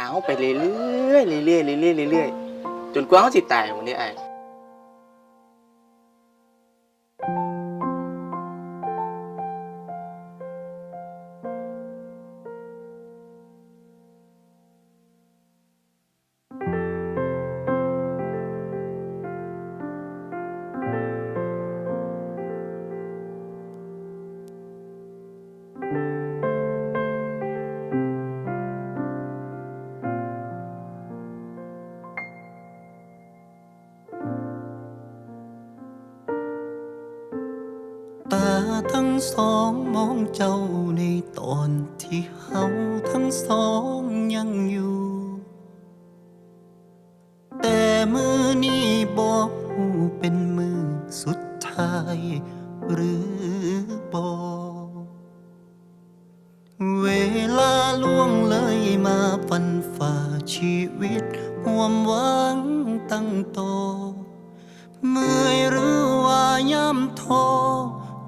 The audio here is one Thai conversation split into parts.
เอาไปเรื่อยๆเรื่อยๆเรื่อยๆเรื่อยๆจนกว่าเขาสิตายวันนี้ไอ้ ตาทั้งสองมองเจ้าในตอนที่เฮาทั้งสองยังอยู่ แต่มือนี้บอกหูเป็นมือสุดท้าย หรือบอกเวลาล่วงเลยมาฟันฝ่าชีวิตห่วมหวังตั้งโตเมื่อยหรือว่าย่ำท้อ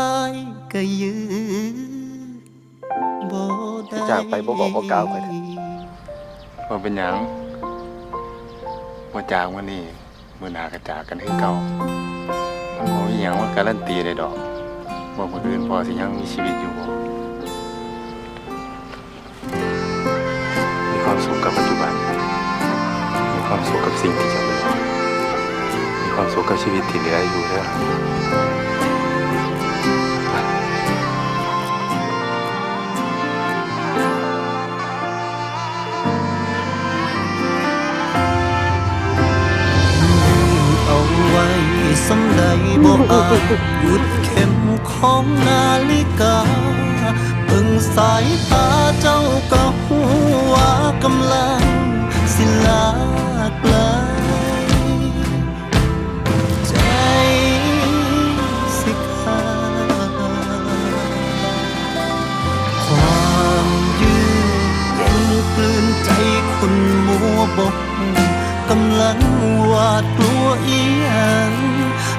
ายก็ยื้อบ่ได้จากไปบ่บอกบ่กล่าวไปเถอะ ว่าเป็นหยังว่าจากวันนี้มือหนากระจากกันคือเก่ามันบ่มีหยังว่าการันตีได้ดอกว่าคนอื่นพอสิยังมีชีวิตอยู่บ่มีความสุขกับปัจจุบัน มีความสุขกับสิ่งที่จะเหลือมีความสุขกับชีวิตที่เหลืออยู่เด้อ สำใดบ่อาจหยุดเข็มของนาฬิกาเบิ่งสายตาเจ้าก็หูว่ากำลังสิลากไกลใจสิขาดความยืดเย็นกลืนใจคนมัวบกกำลังหวาดกลัวอีหยัง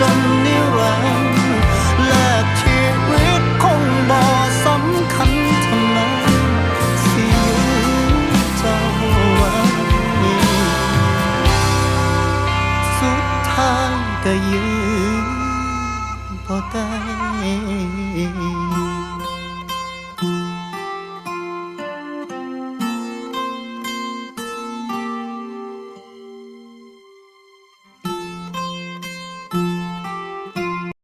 จนนิรันดร์แลกชีวิตคงบ่สำคัญทำไมสิอยู่เจ้าวันนี้ สุดท้ายก็ยืนบ่ได้